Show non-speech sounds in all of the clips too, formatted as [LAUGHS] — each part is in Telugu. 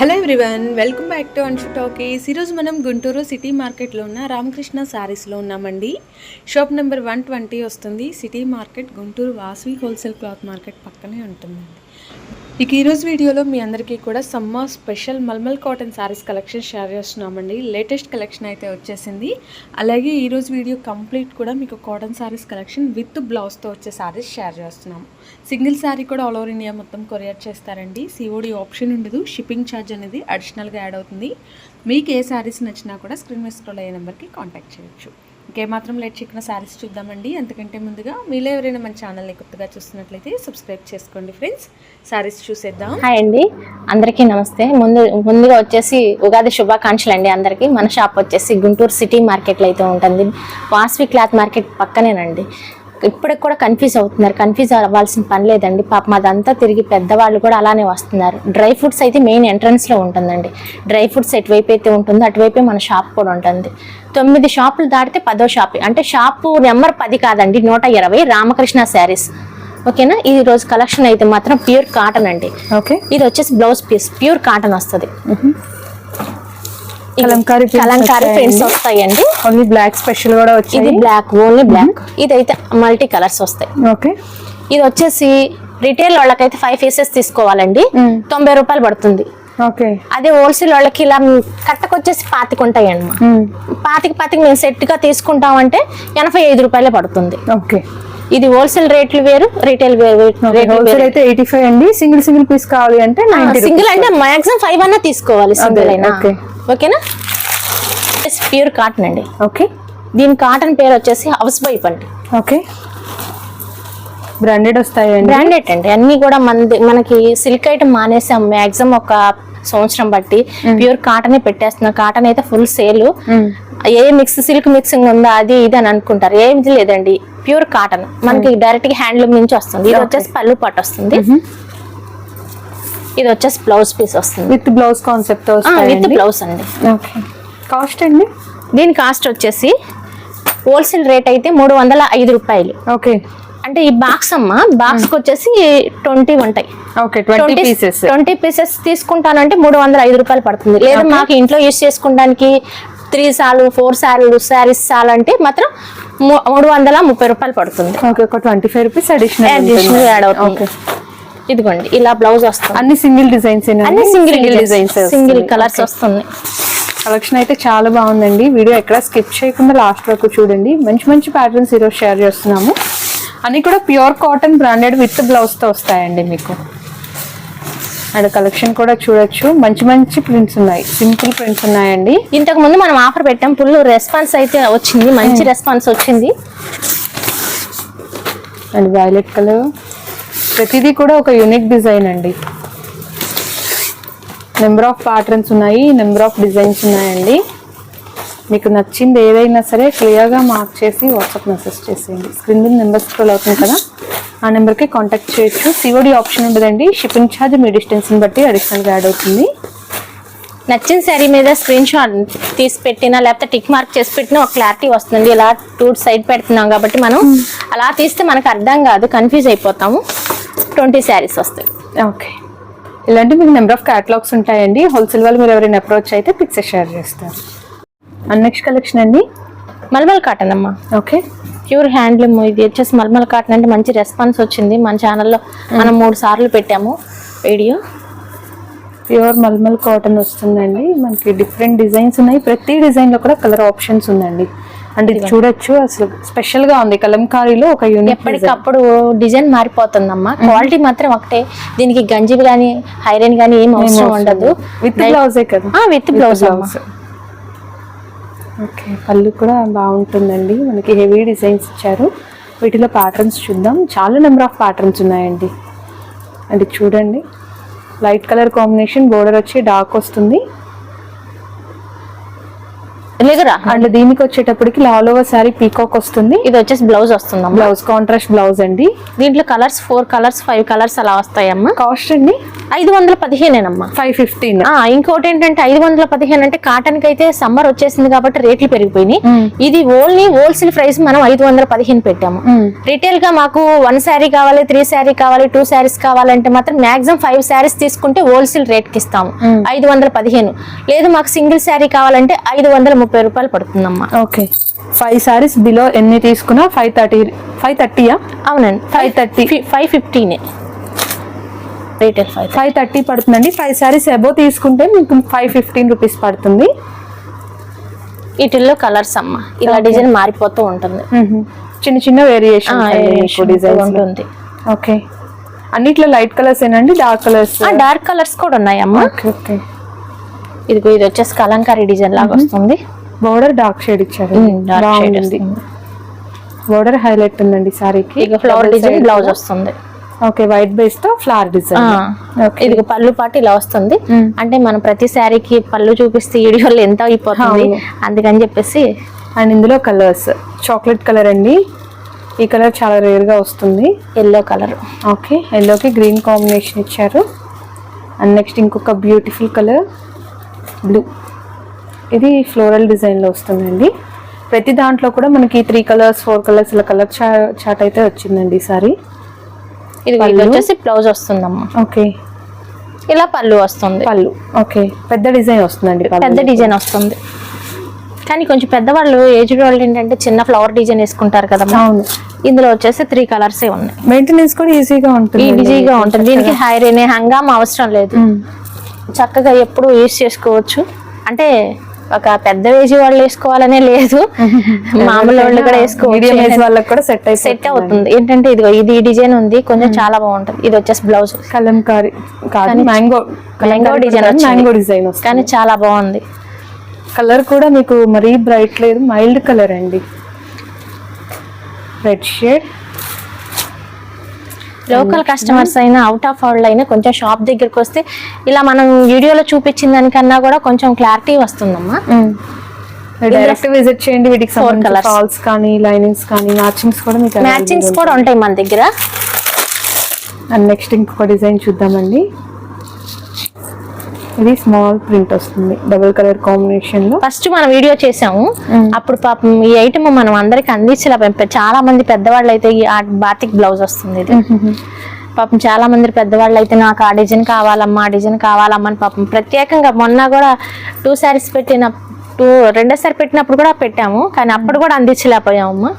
Hello everyone welcome back to Anshu talkies ఈరోజు మనం గుంటూరు సిటీ మార్కెట్లో ఉన్న రామకృష్ణ శారీస్లో ఉన్నామండి. షాప్ నెంబర్ వన్ ట్వంటీ వస్తుంది. City market Guntur Vasavi wholesale cloth market పక్కనే ఉంటుందండి. ఇక ఈరోజు వీడియోలో మీ అందరికీ కూడా summer special mulmul cotton sarees collection share చేస్తున్నామండి. లేటెస్ట్ కలెక్షన్ అయితే వచ్చేసింది. అలాగే ఈరోజు వీడియో కంప్లీట్ కూడా మీకు కాటన్ శారీస్ కలెక్షన్ విత్ బ్లౌజ్తో వచ్చే శారీస్ షేర్ చేస్తున్నాము సింగిల్ శారీ కూడా ఆల్ ఓవర్ ఇండియా మొత్తం కొరియర్ చేస్తారండి. సిఓడి ఆప్షన్ ఉండదు. షిప్పింగ్ ఛార్జ్ అనేది అడిషనల్గా యాడ్ అవుతుంది. మీకు ఏ శారీస్ నచ్చినా కూడా స్క్రీన్ మీద స్క్రోల్ అయ్యే నెంబర్కి కాంటాక్ట్ చేయొచ్చు. ఇంకేమాత్రం లేట్ చిక్కిన శారీస్ చూద్దామండి. అంతకంటే ముందుగా మీలో ఎవరైనా మన ఛానల్ని కొత్తగా చూస్తున్నట్లయితే సబ్స్క్రైబ్ చేసుకోండి ఫ్రెండ్స్. శారీస్ చూసేద్దాం. హాయ్ అండి. అందరికీ నమస్తే. ముందు ముందుగా వచ్చేసి ఉగాది శుభాకాంక్షలు అండి అందరికీ. మన షాప్ వచ్చేసి గుంటూరు సిటీ మార్కెట్లో అయితే ఉంటుంది. వాస్వి క్లాత్ మార్కెట్ పక్కనేనండి. ఇప్పటికి కూడా కన్ఫ్యూజ్ అవుతున్నారు. కన్ఫ్యూజ్ అవ్వాల్సిన పని లేదండి. పాపం అదంతా తిరిగి పెద్దవాళ్ళు కూడా అలానే వస్తున్నారు. డ్రై ఫ్రూట్స్ అయితే మెయిన్ ఎంట్రన్స్లో ఉంటుందండి. డ్రై ఫ్రూట్స్ ఎటువైపు అయితే ఉంటుందో అటువైపే మన షాప్ కూడా ఉంటుంది. తొమ్మిది షాపులు దాటితే పదో షాప్ అంటే షాపు నెంబర్ పది కాదండి నూట ఇరవై రామకృష్ణ శారీస్. ఓకేనా ఈ రోజు కలెక్షన్ అయితే మాత్రం ప్యూర్ కాటన్ అండి. ఓకే ఇది వచ్చేసి బ్లౌజ్ పీస్ ప్యూర్ కాటన్ వస్తుంది. కలంకారీ కలంకారీ. ప్రింట్స్ వస్తాయండి. ఓన్లీ బ్లాక్ స్పెషల్ కూడా ఇది బ్లాక్ ఓన్లీ బ్లాక్ ఇది అయితే మల్టీ కలర్స్ వస్తాయి. ఓకే. ఇది వచ్చేసి రిటైల్ వాళ్ళకైతే ఫైవ్ పీసెస్ తీసుకోవాలండి. తొంభై రూపాయలు పడుతుంది. ఓకే. అదే హోల్సేల్ వాళ్ళకి ఇలా కట్టకొచ్చేసి పాతిక ఉంటాయండి. మా పాతిక పాతిక మేము సెట్గా తీసుకుంటామంటే ఎనభై ఐదు రూపాయలే పడుతుంది. ఓకే. ఇది హోల్సేల్ రేట్లు వేరు రిటైల్ వేరు. హోల్సేల్ అయితే ఎయిటీ ఫైవ్ అండి. సింగిల్ సింగిల్ పీస్ కావాలి అంటే సింగిల్ అంటే మాక్సిమం ఫైవ్ అన్నా తీసుకోవాలి సింగిల్ అయినా. ఓకేనా ప్యూర్ కాటన్ అండి. ఓకే దీని కాటన్ పేరు వచ్చేసి హౌస్ వైఫ్ అండి. ఓకే బ్రాండెడ్ వస్తాయండి? బ్రాండెడ్ అండి. అన్ని కూడా మనది మనకి సిల్క్ ఐటమ్ మానేసాం. మాక్సిమం ఒక సంవత్సరం బట్టి ప్యూర్ కాటన్ పెట్టేస్తున్నాం. కాటన్ అయితే ఫుల్ సేల్. ఏ మిక్స్ సిల్క్ మిక్సింగ్ ఉందా అది ఇది అని అనుకుంటారు. ఏమి లేదండి. ప్యూర్ కాటన్ మనకి డైరెక్ట్గా హ్యాండ్లూమ్ నుంచి వస్తుంది. ఇది. వచ్చేసి పళ్ళు పట్టు వస్తుంది. ఇది వచ్చేసి బ్లౌజ్ పీస్ వస్తుంది. With blouse concept with blouse అండి. కాస్ట్ అండి? దీని కాస్ట్ వచ్చేసి హోల్సేల్ రేట్ అయితే మూడు వందల ఐదు రూపాయలు. ఓకే అంటే ఈ బాక్స్ అమ్మ బాక్స్కి వచ్చేసి ట్వంటీ ఉంటాయి. ఓకే ట్వంటీ పీసెస్ తీసుకుంటానంటే మూడు వందల ఐదు రూపాయలు పడుతుంది. లేదా మాకు ఇంట్లో యూస్ చేసుకోవడానికి త్రీ సార్లు ఫోర్ సార్లు శారీస్ సార్లు అంటే మాత్రం మూడు వందల ముప్పై రూపాయలు పడుతుంది. ఓకే ఒక twenty five rupees additional additional add okay అవుతుంది. ఇదిగోండి ఇలా బ్లౌజ్ వస్తుంది. అన్ని సింగిల్ డిజైన్స్ అన్ని సింగిల్ డిజైన్స్ సింగిల్ కలర్స్ వస్తుంది కలెక్షన్ అయితే చాలా బాగుందండి. వీడియో ఎక్కడ స్కిప్ చేయకుండా లాస్ట్ వరకు చూడండి. మంచి మంచి ప్యాటర్న్స్ ఈరోజు షేర్ చేస్తున్నాము. అన్ని కూడా ప్యూర్ కాటన్ బ్రాండెడ్ విత్ బ్లౌజ్తో వస్తాయండి మీకు. అండ్ కలెక్షన్ కూడా చూడొచ్చు. మంచి మంచి ప్రింట్స్ ఉన్నాయి. సింపుల్ ప్రింట్స్ ఉన్నాయండి. ఇంతకు ముందు మనం ఆఫర్ పెట్టాం. ఫుల్ రెస్పాన్స్ అయితే వచ్చింది. మంచి రెస్పాన్స్ వచ్చింది. అండ్ వైలెట్ కలర్ ప్రతిదీ కూడా ఒక యూనిక్ డిజైన్ అండి. నెంబర్ ఆఫ్ ప్యాటర్న్స్ ఉన్నాయి. నెంబర్ ఆఫ్ డిజైన్స్ ఉన్నాయండి. మీకు నచ్చింది ఏదైనా సరే క్లియర్గా మార్క్ చేసి వాట్సాప్ మెసేజ్ చేసేయండి. స్క్రీన్ మీద నెంబర్ స్క్రోల్ అవుతుంది కదా ఆ నెంబర్కి కాంటాక్ట్ చేయొచ్చు. సిఓడి ఆప్షన్ ఉండదండి. షిప్పింగ్ ఛార్జ్ మీ డిస్టెన్స్ని బట్టి అడిషనల్గా యాడ్ అవుతుంది. నచ్చిన శారీ మీద స్క్రీన్ షాట్ తీసి పెట్టినా లేకపోతే టిక్ మార్క్ చేసి పెట్టినా ఒక క్లారిటీ వస్తుంది ఇలా టూ సైడ్ పెడుతున్నాం కాబట్టి మనం అలా తీస్తే మనకు అర్థం కాదు కన్ఫ్యూజ్ అయిపోతాము. ట్వంటీ శారీస్ వస్తాయి. ఓకే. ఇలాంటి మీకు నెంబర్ ఆఫ్ క్యాటలాగ్స్ ఉంటాయండి. హోల్సేల్ వాళ్ళు మీరు ఎవరైనా అప్రోచ్ అయితే పిక్చర్ షేర్ చేస్తారు. అండ్ నెక్స్ట్ కలెక్షన్ అండి? మల్మల్ కాటన్ అమ్మా. ఓకే ప్యూర్ హ్యాండ్లూమ్ ఇది వచ్చేసి మల్మల్ కాటన్ అంటే మంచి రెస్పాన్స్ వచ్చింది. మన ఛానల్లో మనం మూడు సార్లు పెట్టాము వీడియో. ప్యూర్ మల్మల్ కాటన్ వస్తుందండి. మనకి డిఫరెంట్ డిజైన్స్ ఉన్నాయి. ప్రతి డిజైన్లో కూడా కలర్ ఆప్షన్స్ ఉందండి. అంటే ఇది చూడొచ్చు. అసలు స్పెషల్గా ఉంది. కలంకారీలో ఒక యూనిక్ ఎప్పటికప్పుడు డిజైన్ మారిపోతుందమ్మా. క్వాలిటీ మాత్రం ఒకటే. దీనికి గంజి కానీ హైరన్ కానీ ఏం అవసరం ఉండదు. విత్ బ్లౌజే కదా. విత్ బ్లౌజ్ ఓకే పళ్ళు కూడా బాగుంటుందండి. మనకి హెవీ డిజైన్స్ ఇచ్చారు. వీటిలో ప్యాటర్న్స్ చూద్దాం. చాలా నెంబర్ ఆఫ్ ప్యాటర్న్స్ ఉన్నాయండి. అంటే చూడండి. లైట్ కలర్ కాంబినేషన్ బోర్డర్ వచ్చి డార్క్ వస్తుంది. లేదురా అండ్ దీనికి వచ్చేటప్పటికి ఆల్ ఓవర్ సారీ పీకాక్ వస్తుంది. ఇది వచ్చేసి బ్లౌజ్ వస్తుందమ్మా. బ్లౌజ్ కాంట్రాస్ట్ బ్లౌజ్ అండి. దీంట్లో colours four colours five colours అలా వస్తాయమ్మా. కాస్ట్ అండి. ఐదు వందల పదిహేనేనమ్మా. Five fifteen. ఇంకోటి ఏంటంటే ఐదు వందల పదిహేను అంటే కాటన్కి అయితే సమ్మర్ వచ్చేసింది కాబట్టి రేట్లు పెరిగిపోయినాయి. ఇది ఓన్లీ హోల్సేల్ ప్రైస్ మనం ఐదు వందల పదిహేను పెట్టాము. రిటైల్గా మాకు వన్ శారీ కావాలి త్రీ శారీ కావాలి టూ శారీస్ కావాలంటే మాత్రం మాక్సిమం ఫైవ్ శారీస్ తీసుకుంటే హోల్సేల్ రేట్కి ఇస్తాము. ఐదు వందల పదిహేను. లేదు మాకు సింగిల్ శారీ కావాలంటే ఐదు వందల ముప్పై రూపాయలు పడుతుందమ్మా. ఓకే. ఫైవ్ సారీస్ బిలో ఎన్ని తీసుకున్నా ఫైవ్ థర్టీ ఫైవ్ థర్టీయా అవునండి. ఫైవ్ థర్టీ ఫైవ్ ఫిఫ్టీనే ఫైవ్ థర్టీ పడుతుందండి. ఫైవ్ సారీస్ అబో తీసుకుంటే మీకు ఫైవ్ ఫిఫ్టీన్ రూపీస్ పడుతుంది. వీటిల్లో కలర్స్ అమ్మ. ఇలా డిజైన్ మారిపోతూ ఉంటుంది. చిన్న చిన్న వేరియేషన్ డిజైన్ ఉంటుంది. ఓకే అన్నిట్లో లైట్ కలర్స్ ఏనండి? డార్క్ కలర్స్ డార్క్ కలర్స్ కూడా ఉన్నాయి అమ్మ. ఓకే ఇదిగో ఇది వచ్చేసి కలంకారీ డిజైన్ లాగా వస్తుంది. బోర్డర్ డార్క్ షేడ్ ఇచ్చారు. డార్క్ షేడ్ బాగుంది. బోర్డర్ హైలైట్ ఉందండి సారీకి ఫ్లవర్ డిజైన్ బ్లౌజ్ వస్తుంది. ఓకే వైట్ బేస్తో ఫ్లవర్ డిజైన్. ఓకే. ఇదిగో పళ్ళు పాటు ఇలా వస్తుంది. అంటే మనం ప్రతి శారీకి పళ్ళు చూపిస్తే వీడియోలో ఎంత అయిపోతుంది. అందుకని చెప్పేసి అండ్ ఇందులో కలర్స్ చాక్లెట్ కలర్ అండి. ఈ కలర్ చాలా రేర్గా వస్తుంది. Yellow colour. ఓకే ఎల్లోకి గ్రీన్ కాంబినేషన్ ఇచ్చారు. అండ్ నెక్స్ట్ ఇంకొక బ్యూటిఫుల్ కలర్ బ్లూ. ఇది ఫ్లోరల్ డిజైన్లో వస్తుందండి. ప్రతి దాంట్లో కూడా మనకి త్రీ కలర్స్ ఫోర్ కలర్స్ ఇలా కలర్ చా చాట్ అయితే వచ్చిందండి ఈసారి ఇది. వచ్చేసి బ్లౌజ్ వస్తుందమ్మా. ఓకే. ఇలా పళ్ళు వస్తుంది. పళ్ళు. ఓకే. పెద్ద డిజైన్ వస్తుందండి. పెద్ద డిజైన్ వస్తుంది. కానీ కొంచెం పెద్దవాళ్ళు ఏజ్డ్ వాళ్ళు ఏంటంటే చిన్న ఫ్లవర్ డిజైన్ వేసుకుంటారు కదమ్మా. అవును. ఇందులో వచ్చేసి త్రీ కలర్స్ ఉన్నాయి. మెయింటెనెన్స్ కూడా ఈజీగా ఉంటుంది ఈజీగా ఉంటుంది. దీనికి హైర్ హంగామా అవసరం లేదు. చక్కగా ఎప్పుడు యూస్ చేసుకోవచ్చు. అంటే ఒక పెద్ద ఏజ్ వాళ్ళు వేసుకోవాలనే లేదు. [LAUGHS] మామూలు వాళ్ళు కూడా వేసుకోవచ్చు. వాళ్ళకి కూడా సెట్ సెట్ అవుతుంది. ఏంటంటే ఇదిగో ఇది డిజైన్ ఉంది కొంచెం చాలా బాగుంటుంది. ఇది వచ్చేసి blouse kalamkari mango mango design mango design వస్తుంది. కానీ చాలా బాగుంది. కలర్ కూడా మీకు మరీ బ్రైట్ లేదు మైల్డ్ కలర్ అండి. రెడ్ షేడ్ లోకల్ కస్టమర్స్ అయినా అవుట్ ఆఫ్ వరల్డ్ అయినా కొంచెం షాప్ దగ్గరికి వస్తే ఇలా మనం వీడియోలో చూపించిన దానికన్నా కూడా కొంచెం క్లారిటీ వస్తుందమ్మా. డైరెక్ట్ విజిట్ చేయండి వీటికి. ఫాల్స్ కానీ లైనింగ్స్ కానీ మ్యాచింగ్స్ కూడా మీకు మ్యాచింగ్స్ కూడా ఉంటాయి. మన దగ్గర. అండ్ నెక్స్ట్ ఇంకొక డిజైన్ చూద్దామండి. ఇది స్మాల్ ప్రింట్ వస్తుంది. డబుల్ కలర్ కాంబినేషన్లో. ఫస్ట్ మనం వీడియో చేసాము. అప్పుడు పాపం ఈ ఐటమ్ మనం అందరికి అందించలే చాలా మంది పెద్దవాళ్ళు అయితే ఈ బాతిక్ బ్లౌజ్ వస్తుంది ఇది. పాపం చాలా మంది పెద్దవాళ్ళు అయితే నాకు ఆ డిజైన్ కావాలమ్మా ఆ డిజైన్ కావాలమ్మా అని పాపం ప్రత్యేకంగా మొన్న కూడా టూ శారీస్ పెట్టిన టూ రెండోసారి పెట్టినప్పుడు కూడా పెట్టాము. కానీ అప్పుడు కూడా అందించలేకపోయామమ్మా.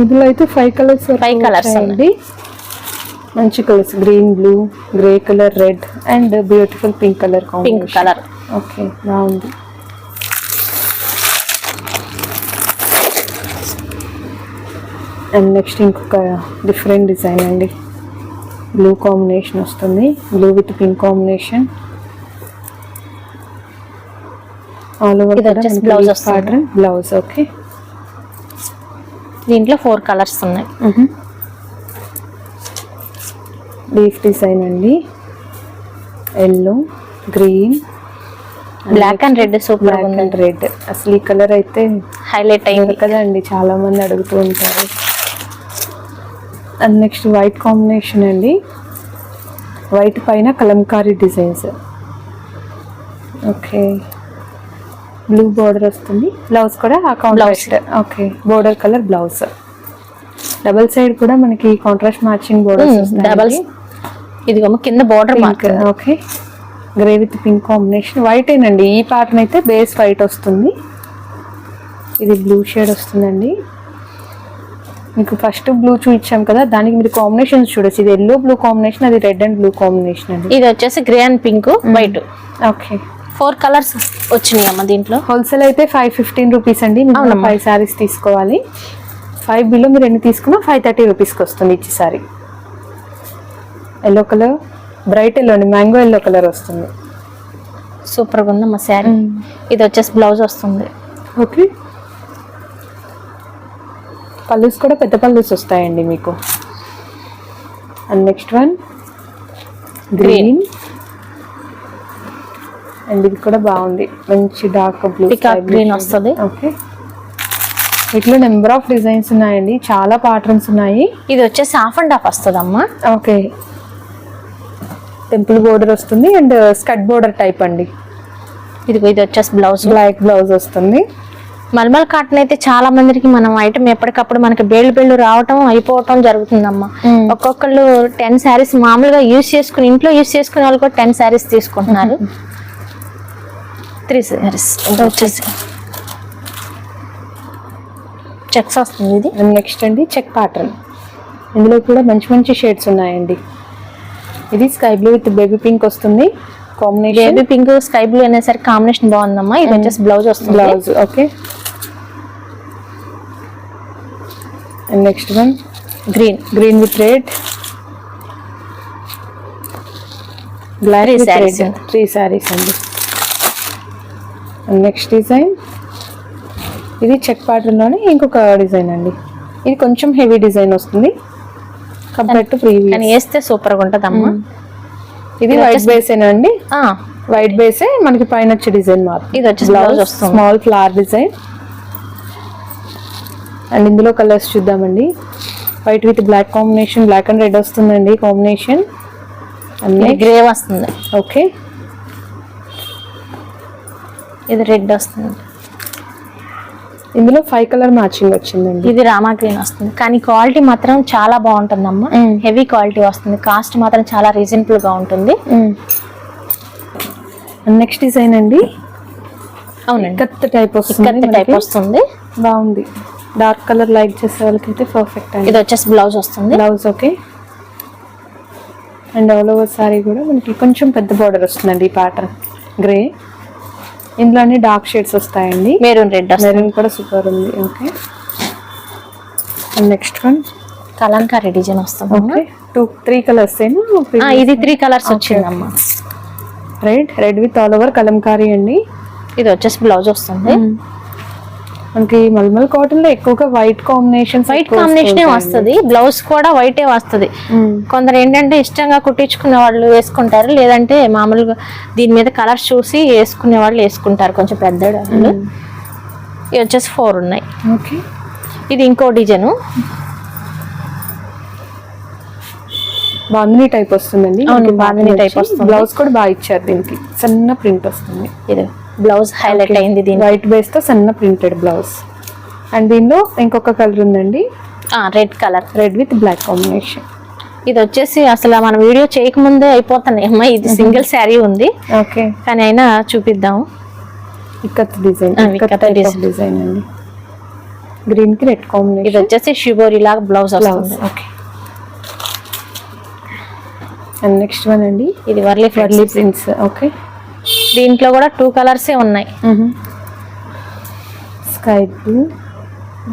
ఇందులో అయితే ఫైవ్ కలర్స్ Five colours అండి మంచి colours green blue grey colour red and beautiful pink colour pink colour okay బాగుంది. అండ్ నెక్స్ట్ ఇంకొక డిఫరెంట్ డిజైన్ అండి. బ్లూ కాంబినేషన్ వస్తుంది. Blue with pink combination all over. Pattern blouse okay దీంట్లో ఫోర్ కలర్స్ ఉన్నాయి. లీఫ్ డిజైన్ అండి. Yellow green black and red super black and red అసలు ఈ కలర్ అయితే హైలైట్ అయింది. కదండి చాలా మంది అడుగుతూ ఉంటారు. అండ్ నెక్స్ట్ వైట్ కాంబినేషన్ అండి. వైట్ పైన kalamkari designs okay blue border వస్తుంది. బ్లౌజ్ కూడా ఆ contrast okay border colour blouse double side కూడా మనకి కాంట్రాస్ట్ మ్యాచింగ్ బోర్డర్స్ డబల్ ఇదిగో కింద border mark okay grey with pink combination white ఏనండి ఈ ప్యాటర్న్ అయితే బేస్ వైట్ వస్తుంది. ఇది బ్లూ షేడ్ వస్తుందండి. మీకు ఫస్ట్ బ్లూ చూపించాం కదా దానికి మీరు కాంబినేషన్స్ చూడొచ్చు. ఇది ఎల్లో బ్లూ కాంబినేషన్ అది రెడ్ అండ్ బ్లూ కాంబినేషన్ అండి. ఇది వచ్చేసి grey and pink white okay four colours వచ్చినాయి అమ్మ దీంట్లో. హోల్సేల్ అయితే ఫైవ్ ఫిఫ్టీన్ రూపీస్ అండి. ఫైవ్ శారీస్ తీసుకోవాలి. ఫైవ్ బిలో మీరు ఎన్ని తీసుకున్నా ఫైవ్ థర్టీ రూపీస్కి వస్తుంది ఇచ్చి sari. Yellow colour bright yellow అండి మ్యాంగో ఎల్లో కలర్ వస్తుంది. సూపర్గా ఉందమ్మా శారీ. ఇది వచ్చేసి బ్లౌజ్ వస్తుంది. ఓకే పల్లూస్ కూడా పెద్ద పల్లూస్ వస్తాయండి మీకు. And next one green and ఇది కూడా బాగుంది. మంచి డార్క్ బ్లూ green వస్తది. ఓకే వీటిలో నెంబర్ ఆఫ్ డిజైన్స్ ఉన్నాయండి. చాలా ప్యాటర్న్స్ ఉన్నాయి. ఇది వచ్చేసి హాఫ్ అండ్ హాఫ్ వస్తుందమ్మా. ఓకే టెంపుల్ బోర్డర్ వస్తుంది అండ్ స్కట్ బోర్డర్ టైప్ అండి. ఇది ఇది వచ్చేసి బ్లౌజ్. బ్లాక్ బ్లౌజ్ వస్తుంది. మల్మల్ కాటన్ అయితే చాలా మందికి మనం ఐటమ్ ఎప్పటికప్పుడు మనకి బేళ్ళు బేళ్ళు రావటం అయిపోవటం జరుగుతుందమ్మా. మ్మ్. ఒక్కొక్కళ్ళు టెన్ శారీస్ మామూలుగా యూస్ చేసుకుని ఇంట్లో యూస్ చేసుకునే వాళ్ళు కూడా టెన్ శారీస్ తీసుకుంటున్నారు. త్రీ శారీస్. వచ్చేసి. చెక్స్ వస్తుంది ఇది. నెక్స్ట్ అండి చెక్ ప్యాటర్న్. ఇందులో కూడా మంచి మంచి షేడ్స్ ఉన్నాయండి. ఇది sky blue with baby pink వస్తుంది. Combination baby pink sky blue అనేసరికి కాంబినేషన్ బాగుందమ్మా. ఇది వచ్చేసి బ్లౌజ్ వస్తుంది. Blouse okay. And next one green green with red black three saris అండి. అండ్. నెక్స్ట్ డిజైన్ ఇది చెక్లోనే ఇంకొక డిజైన్ అండి. ఇది కొంచెం హెవీ డిజైన్ వస్తుంది. కంపేర్ టు కానీ ప్రీవియస్ వేస్తే సూపర్గా ఉంటదమ్మా ఇది ఇది వైట్ బేస్ అండి? ఆ, వైట్ బేసే మనకి పైన వచ్చే డిజైన్ మాత్రం. ఇది వచ్చేసి బ్లౌజ్ వస్తుంది. స్మాల్ ఫ్లవర్ డిజైన్ అండ్ ఇందులో కలర్స్ చూద్దామండి. White with black combination black and red వస్తుందండి కాంబినేషన్ అన్నీ గ్రే వస్తుంది. ఓకే ఇది రెడ్ వస్తుంది. ఇందులో ఫైవ్ కలర్ మ్యాచింగ్ వచ్చిందండి. ఇది రామా గ్రీన్ వస్తుంది. కానీ క్వాలిటీ మాత్రం చాలా బాగుంటుందమ్మా. Mm. హెవీ క్వాలిటీ వస్తుంది. కాస్ట్ మాత్రం చాలా రీజనబుల్గా ఉంటుంది. నెక్స్ట్ డిజైన్ అండి. అవునండి. కత్త టైప్ వస్తుంది టైప్. వస్తుంది. బాగుంది. డార్క్ కలర్ లైక్ చేసే వాళ్ళకైతే పర్ఫెక్ట్ అండి. ఇది వచ్చేసి బ్లౌజ్ వస్తుంది. Blouse okay and all over sari కూడా మనకి కొంచెం పెద్ద బార్డర్ వస్తుందండి ఈ ప్యాటర్న్ గ్రే ఇందులో అన్ని డార్క్ షేడ్స్ వస్తాయండి. మెరూన్ రెడ్ మెరూన్ కూడా సూపర్ ఉంది. Okay next one kalamkari design వస్తుంది ఓకే టూ త్రీ కలర్స్ ఇది త్రీ కలర్స్ వచ్చిందమ్మా. Red red with all over kalamkari అండి. ఇది వచ్చేసి బ్లౌజ్ వస్తుంది. మనకి మల్మల్ కాటన్లో ఎక్కువగా వైట్ కాంబినేషన్ వైట్ కాంబినేషన్ వస్తుంది. బ్లౌజ్ కూడా వైటే వస్తుంది. కొందరు ఏంటంటే ఇష్టంగా కుట్టించుకునే వాళ్ళు వేసుకుంటారు. లేదంటే మామూలుగా దీని మీద కలర్స్ చూసి వేసుకునే వాళ్ళు వేసుకుంటారు. కొంచెం పెద్ద వాళ్ళు ఇవి వచ్చేసి ఫోర్ ఉన్నాయి. ఓకే. ఇది ఇంకో డిజైన్. బాందిని టైప్ వస్తుందండి. అవును, బాందిని type వస్తుంది. బ్లౌజ్ కూడా బాగా ఇచ్చారు దీనికి. సన్న ప్రింట్ వస్తుంది. ఇది బ్లౌజ్ హైలైట్ అయింది దీని వైట్ బేస్తో సన్న ప్రింటెడ్ బ్లౌజ్ అండ్ దీనిలో ఇంకొక కలర్ ఉందండి. Red colour red with black combination ఇది వచ్చేసి అసలు మన వీడియో చేయకముందే అయిపోతున్నాయి అమ్మా ఇది సింగిల్ శారీ ఉంది. ఓకే కానీ అయినా చూపిద్దాం. ఇక్కత్ డిజైన్. డిజైన్. అండి. గ్రీన్కి రెడ్ ఇది కాంబినేషన్ వచ్చేసి షిబోరి లాగా బ్లౌజ్ బ్లౌజ్ వస్తుంది ఓకే అండ్ నెక్స్ట్ వన్ అండి. ఇది Warli Warli flowers prints okay దీంట్లో కూడా టూ కలర్సే ఉన్నాయి. స్కై బ్లూ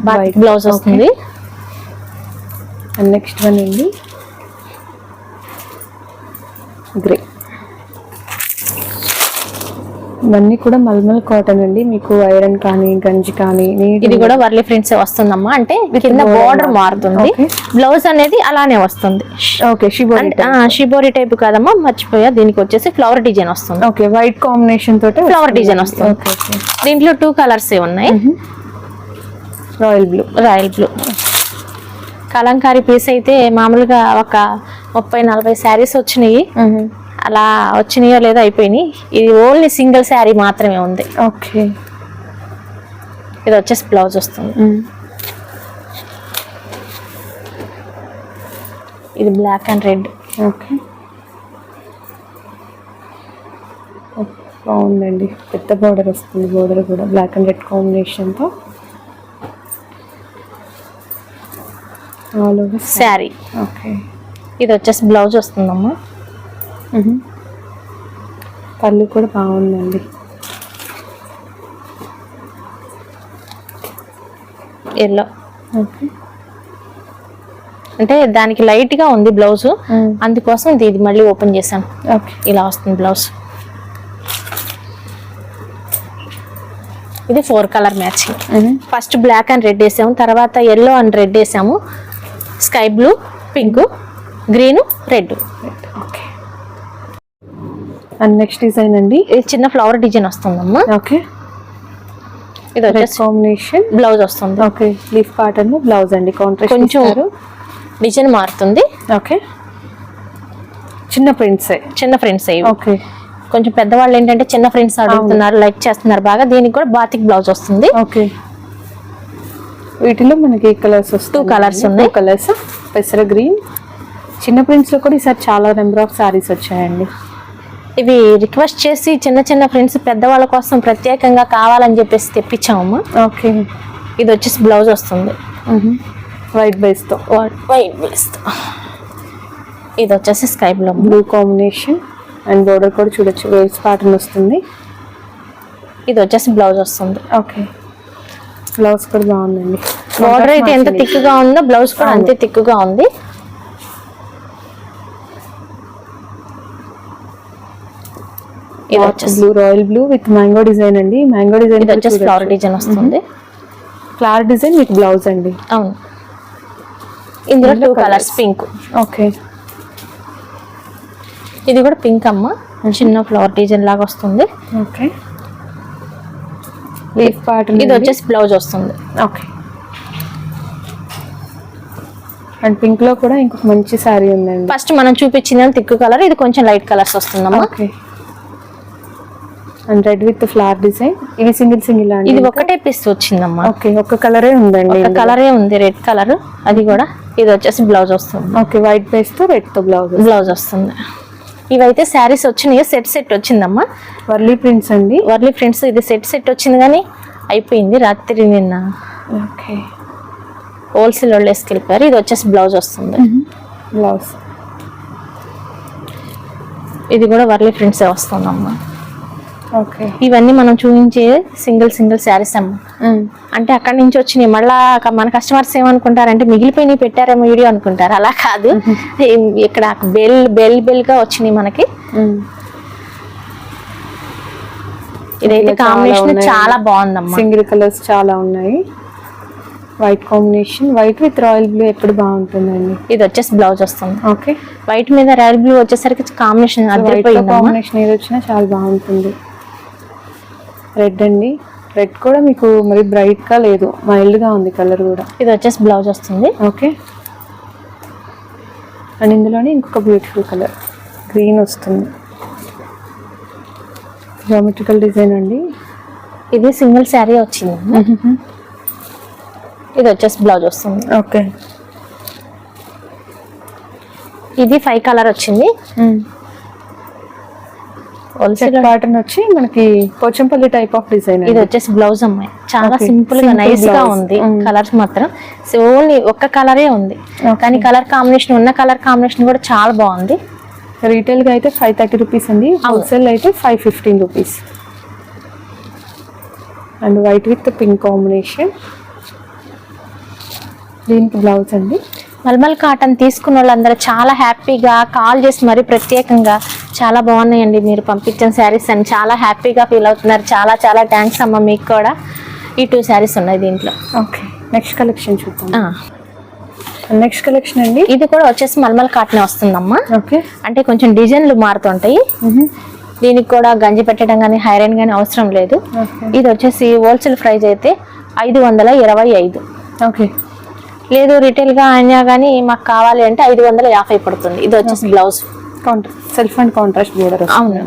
బాతిక్ బ్లౌజ్ వస్తుంది. అండ్ నెక్స్ట్ వన్ అండి గ్రే ఇవన్నీ కూడా మల్మల్ కాటన్ అండి. మీకు ఐరన్ కానీ గంజి కానీ ఇది కూడా వర్లీ ప్రింట్స్ వస్తుందమ్మా. అంటే కింద బోర్డర్ మారుతుంది. బ్లౌజ్ అనేది అలానే వస్తుంది. ఓకే షిబోరి షిబోరి టైప్ కాదమ్మా మర్చిపోయా. దీనికి వచ్చేసి ఫ్లవర్ డిజైన్ వస్తుంది. ఓకే వైట్ కాంబినేషన్ తోటి Flower design వస్తుంది. దీంట్లో టూ కలర్స్ ఉన్నాయి? Royal blue royal blue kalamkari piece అయితే మామూలుగా ఒక ముప్పై నలభై శారీస్ వచ్చినాయి. అలా వచ్చినాయో లేదో అయిపోయినాయి. ఇది ఓన్లీ సింగిల్ శారీ మాత్రమే ఉంది. ఓకే. ఇది వచ్చేసి బ్లౌజ్ వస్తుంది. ఇది బ్లాక్ అండ్ రెడ్. ఓకే. బాగుందండి. పెద్ద బోర్డర్ వస్తుంది. బోర్డర్ కూడా బ్లాక్ అండ్ రెడ్ కాంబినేషన్తో శారీ ఓకే ఇది వచ్చేసి బ్లౌజ్ వస్తుందమ్మా. పళ్ళు కూడా బాగుందండి. ఎల్లో. ఓకే. అంటే దానికి లైట్గా ఉంది బ్లౌజ్. అందుకోసం ఇది మళ్ళీ ఓపెన్ చేశాను. ఓకే. ఇలా వస్తుంది బ్లౌజ్. ఇది four colour matching. First black and red వేసాము. తర్వాత ఎల్లో అండ్ రెడ్ వేసాము. Sky blue pink green red. And next design అండి. ఇది చిన్న ఫ్లవర్ డిజైన్ వస్తుందమ్మా. ఓకే. ఇది వచ్చేసి కాంబినేషన్ బ్లౌజ్ వస్తుంది. ఓకే. లీఫ్ పాటర్న్ బ్లౌజ్ అండి. కాంట్రాస్ట్ కొంచెం డిజైన్ మారుతుంది. ఓకే. చిన్న ప్రింట్స్ చిన్న ఫ్రెండ్స్ ఇవి. ఓకే. కొంచెం పెద్దవాళ్ళు ఏంటంటే చిన్న ఫ్రెండ్స్ అడుగుతున్నారు లైక్ చేస్తున్నారు. బాగా దీనికి కూడా బాతిక్ బ్లౌజ్ వస్తుంది. ఓకే. వీటిలో మనకి కలర్స్ Two colours ఉన్నాయి. కలర్స్ పెసర గ్రీన్ చిన్న ప్రింట్స్లో కూడా ఈసారి చాలా నెంబర్ ఆఫ్ సారీస్ వచ్చాయండి. ఇవి రిక్వెస్ట్ చేసి చిన్న చిన్న ఫ్రెండ్స్ పెద్దవాళ్ళ కోసం ప్రత్యేకంగా కావాలని చెప్పేసి తెప్పించాము ఓకే. ఇది వచ్చేసి బ్లౌజ్ వస్తుంది. వైట్ బేస్తో. వైట్ వేస్ట్ ఇది వచ్చేసి sky blue blue combination and border కూడా చూడొచ్చు. వేవ్స్ ప్యాటర్న్ వస్తుంది. ఇది వచ్చేసి బ్లౌజ్ వస్తుంది. ఓకే బ్లౌజ్ కూడా బాగుందండి. బోర్డర్ అయితే ఎంత థిక్గా ఉందో బ్లౌజ్ కూడా అంతే థిక్గా ఉంది. ఇది వచ్చేసి blue royal blue with mango design అండి. మ్యాంగో డిజైన్ ఇది వచ్చేసి ఫ్లవర్ డిజైన్ వస్తుంది. ఫ్లవర్ డిజైన్ విత్ బ్లౌజ్ అండి. అవును. ఇందులో టూ. Colours pink okay. ఇది కూడా పింక్ అమ్మ. చిన్న ఫ్లవర్ డిజైన్ లాగా వస్తుంది. ఓకే. లీఫ్ ప్యాటర్న్ ఇది వచ్చేసి బ్లౌజ్ వస్తుంది. ఓకే. అండ్ పింక్లో కూడా ఇంకొక మంచి సారీ ఉందండి. ఫస్ట్ మనం చూపించిన థిక్ కలర్ ఇది కొంచెం లైట్ కలర్స్ వస్తుందమ్మా. Okay. And red with flower design. ఇది సింగిల్ సింగిల్ అండి ఇది ఒకటే పీస్ వచ్చిందమ్మా. ఓకే ఒక కలరే ఉందండి ఒక కలరే ఉంది రెడ్ కలర్. అది కూడా ఇది వచ్చేసి బ్లౌజ్ వస్తుంది. ఓకే వైట్ బేస్తో రెడ్తో బ్లౌజ్. బ్లౌజ్ వస్తుంది. ఇవైతే శారీస్ వచ్చినాయి సెట్ సెట్ వచ్చిందమ్మా. వర్లీ ప్రింట్స్ అండి. వర్లీ ఫ్రెండ్స్ ఇది సెట్ సెట్ వచ్చింది కానీ అయిపోయింది రాత్రి నిన్న. ఓకే. హోల్సేల్ వాళ్ళు వేసుకెళ్ళిపోయారు. ఇది వచ్చేసి బ్లౌజ్ వస్తుంది. బ్లౌజ్. ఇది కూడా వర్లీ ఫ్రెండ్స్ వస్తుందమ్మా. ఇవన్నీ మనం చూపించే సింగిల్ సింగిల్ శారీస్ అమ్మ. అంటే అక్కడి నుంచి వచ్చినాయి. మళ్ళా మన కస్టమర్స్ ఏమనుకుంటారంటే మిగిలిపోయినాయి పెట్టారేమో వీడియో అనుకుంటారు. అలా కాదు. ఇక్కడ బెల్ బెల్ బెల్గా వచ్చినాయి మనకి. ఇదైతే కాంబినేషన్. చాలా బాగుందమ్మా. సింగిల్ కలర్స్ చాలా ఉన్నాయి. White combination white with royal blue ఎప్పుడు బాగుంటుందండి? ఇది వచ్చేసి బ్లౌజ్ వస్తుంది. ఓకే వైట్ మీద రాయల్ బ్లూ వచ్చేసరికి కాంబినేషన్ కాంబినేషన్ ఏది వచ్చినా చాలా బాగుంటుంది. రెడ్ అండి. రెడ్ కూడా మీకు మరి బ్రైట్గా లేదు. మైల్డ్గా ఉంది కలర్ కూడా. ఇది వచ్చేసి బ్లౌజ్ వస్తుంది. ఓకే. అండ్ ఇందులోనే ఇంకొక బ్యూటిఫుల్ కలర్ గ్రీన్ వస్తుంది. జామెట్రికల్ డిజైన్ అండి. ఇది సింగిల్ శారీ వచ్చింది ఇది వచ్చేసి బ్లౌజ్ వస్తుంది. ఓకే. ఇది ఫైవ్ కలర్ వచ్చింది. హోల్సేల్ ప్యాటర్న్ వచ్చి మనకి పోచంపల్లి టైప్ ఆఫ్ డిజైన్ ఇది వచ్చేసి బ్లౌజ్ అమ్మాయి. చాలా. సింపుల్గా నైస్గా. ఉంది. Mm. కలర్స్ మాత్రం. ఓన్లీ ఒక్క కలరే ఉంది. కానీ కలర్ కాంబినేషన్ ఉన్న కలర్ కాంబినేషన్ కూడా చాలా బాగుంది. రీటైల్గా అయితే ఫైవ్ థర్టీ రూపీస్ అండి. హోల్సేల్ అయితే five fifteen rupees and white with pink combination దీనికి బ్లౌజ్ అండి. మల్మల్ కాటన్ తీసుకున్న వాళ్ళందరూ చాలా హ్యాపీగా కాల్ చేసి మరి ప్రత్యేకంగా చాలా బాగున్నాయండి మీరు పంపించిన శారీస్ అని చాలా హ్యాపీగా ఫీల్ అవుతున్నారు. చాలా చాలా థ్యాంక్స్ అమ్మ మీకు కూడా. ఈ టూ శారీస్ ఉన్నాయి దీంట్లో. ఓకే నెక్స్ట్ కలెక్షన్ చూద్దాం. నెక్స్ట్ కలెక్షన్ అండి? ఇది కూడా వచ్చేసి మల్మల్ కాటన్ వస్తుందమ్మా. ఓకే. అంటే కొంచెం డిజైన్లు మారుతుంటాయి. దీనికి కూడా గంజి పెట్టడం కానీ హైరన్ కానీ అవసరం లేదు. ఇది వచ్చేసి హోల్సేల్ ప్రైస్ అయితే ఐదు వందల ఇరవై ఐదు. ఓకే. లేదు రిటైల్గా అయినా కానీ మాకు కావాలి అంటే ఐదు వందల యాభై పడుతుంది. ఇది వచ్చేసి blouse self and contrast border అవును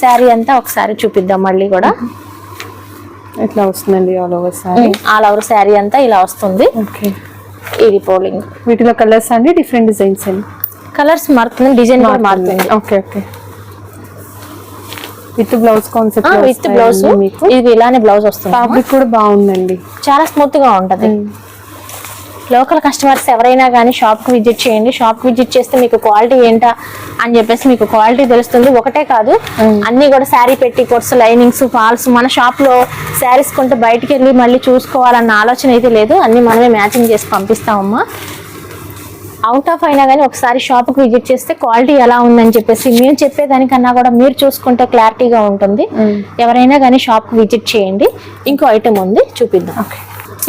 శారీ అంతా ఒకసారి చూపిద్దాం మళ్ళీ కూడా. ఇట్లా వస్తుందండి all over sari all over sari అంతా ఇలా వస్తుంది. ఓకే ఇది పోలింగ్. వీటిలో కలర్స్ అండి డిఫరెంట్ డిజైన్స్ అండి? కలర్స్ మారుతుంది డిజైన్ కూడా మారుతుంది. Okay okay with blouse concept with blouse మీకు? ఇది ఇలానే బ్లౌజ్ వస్తుంది. ఫ్యాబ్రిక్ కూడా బాగుందండి. చాలా స్మూత్గా ఉంటది. లోకల్ కస్టమర్స్ ఎవరైనా కానీ షాప్కి విజిట్ చేయండి. షాప్కి విజిట్ చేస్తే మీకు క్వాలిటీ ఏంటా అని చెప్పేసి మీకు క్వాలిటీ తెలుస్తుంది. ఒకటే కాదు. అన్ని కూడా శారీ పెట్టి కొట్స్ లైనింగ్స్ ఫాల్స్ మన షాప్లో శారీస్ కొంటే బయటికి వెళ్ళి మళ్ళీ చూసుకోవాలన్న ఆలోచన అయితే లేదు. అన్ని మనమే మ్యాచింగ్ చేసి పంపిస్తామమ్మా. అవుట్ ఆఫ్ అయినా కానీ ఒకసారి షాప్కి విజిట్ చేస్తే క్వాలిటీ ఎలా ఉందని చెప్పేసి మేము చెప్పేదానికన్నా కూడా మీరు చూసుకుంటే క్లారిటీగా ఉంటుంది. ఎవరైనా కానీ షాప్కి విజిట్ చేయండి. ఇంకో ఐటమ్ ఉంది చూపిద్దాం. ఓకే.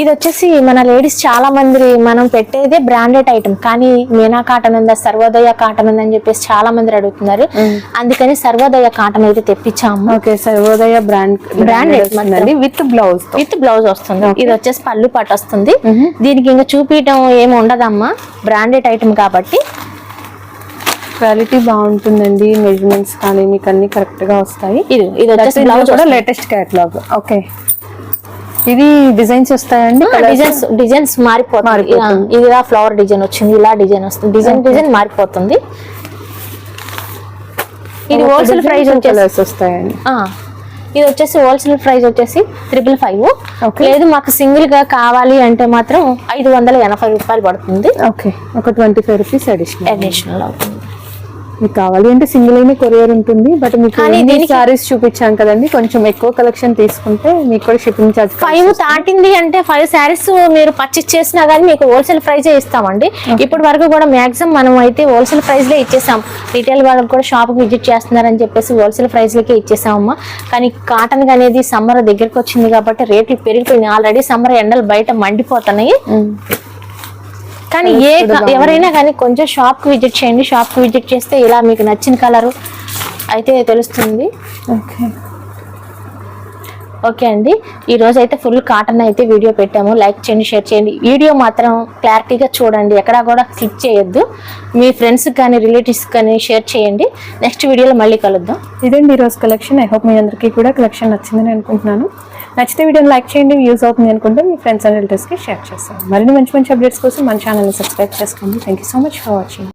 ఇది వచ్చేసి మన లేడీస్ చాలా మంది మనం పెట్టేదే బ్రాండెడ్ ఐటమ్ కానీ మీనా కాటన్ ఉందా సర్వోదయ కాటన్ ఉందని చెప్పేసి చాలా మంది అడుగుతున్నారు. అందుకని సర్వోదయ కాటన్ అయితే తెప్పించాము. Okay Sarvodaya brand branded with blouse with blouse వస్తుంది. ఇది వచ్చేసి పళ్ళు పట్టు వస్తుంది. దీనికి ఇంకా చూపించడం ఏమి ఉండదమ్మా. బ్రాండెడ్ ఐటమ్ కాబట్టి. క్వాలిటీ బాగుంటుందండి మెజర్మెంట్స్ కానీ మీకు అన్ని కరెక్ట్గా వస్తాయి. ఇది ఇది వచ్చేసి బ్లౌజ్ కూడా లేటెస్ట్ కేటలాగ్ ఓకే ఇది డిజైన్స్ వస్తాయండి డిజైన్స్ డిజైన్స్ మారిపోతుంది ఇలా ఇలా ఫ్లవర్ డిజైన్ వచ్చింది ఇలా డిజైన్ వస్తుంది. డిజైన్ డిజైన్ మారిపోతుంది. ఇది హోల్సేల్ ప్రైస్ వచ్చేసి వస్తాయండి. ఇది వచ్చేసి హోల్సేల్ ప్రైస్ వచ్చేసి త్రిపుల్ ఫైవ్. లేదు మాకు సింగిల్గా కావాలి అంటే మాత్రం ఐదు వందల ఎనభై రూపాయలు పడుతుంది. ఓకే ఒక twenty five rupees additional additional అవుతుంది. మీకు కావాలి అంటే సింగిల్ అయిన కొరియర్ ఉంటుంది బట్ మీకు సారీస్ చూపించాం కదండి కొంచెం ఎక్కువ కలెక్షన్ తీసుకుంటే మీకు కూడా షిప్పింగ్ ఛార్జ్ ఫైవ్ దాటింది అంటే ఫైవ్ శారీస్ మీరు పర్చేస్ చేసినా కానీ మీకు హోల్సేల్ ప్రైజే ఇస్తామండి. ఇప్పటి వరకు కూడా మాక్సిమం మనం అయితే హోల్సేల్ ప్రైస్లే ఇచ్చేసాం. రీటైల్ వాళ్ళకి కూడా షాప్ విజిట్ చేస్తున్నారని చెప్పేసి హోల్సేల్ ప్రైస్లకే ఇచ్చేసామమ్మా. కానీ కాటన్ అనేది సమ్మర్ దగ్గరికి వచ్చింది కాబట్టి రేట్లు పెరిగిపోయినాయి. ఆల్రెడీ సమ్మర్ ఎండలు బయట మండిపోతున్నాయి. కానీ ఏ ఎవరైనా కానీ కొంచెం షాప్కి విజిట్ చేయండి. షాప్కి విజిట్ చేస్తే ఇలా మీకు నచ్చిన కలర్ అయితే తెలుస్తుంది. ఓకే ఓకే అండి. ఈ రోజు అయితే ఫుల్ కాటన్ అయితే వీడియో పెట్టాము. లైక్ చేయండి షేర్ చేయండి. వీడియో మాత్రం క్లారిటీగా చూడండి. ఎక్కడా కూడా క్లిక్ చేయొద్దు. మీ ఫ్రెండ్స్ కానీ రిలేటివ్స్ కానీ షేర్ చేయండి. నెక్స్ట్ వీడియోలో మళ్ళీ కలుద్దాం. ఇదండి ఈరోజు కలెక్షన్. ఐ హోప్ మీ అందరికీ కూడా కలెక్షన్ నచ్చిందని అనుకుంటున్నాను. నచ్చితే వీడియోని లైక్ చేయండి యూజ్ అవుతుంది అనుకుంటే మీ ఫ్రెండ్స్ అండ్ రిలేటివ్స్కి షేర్ చేస్తాను. మరిన్ని మంచి మంచి అప్డేట్స్ కోసం మన ఛానల్ని సబ్స్క్రైబ్ చేసుకోండి. Thank you so much for watching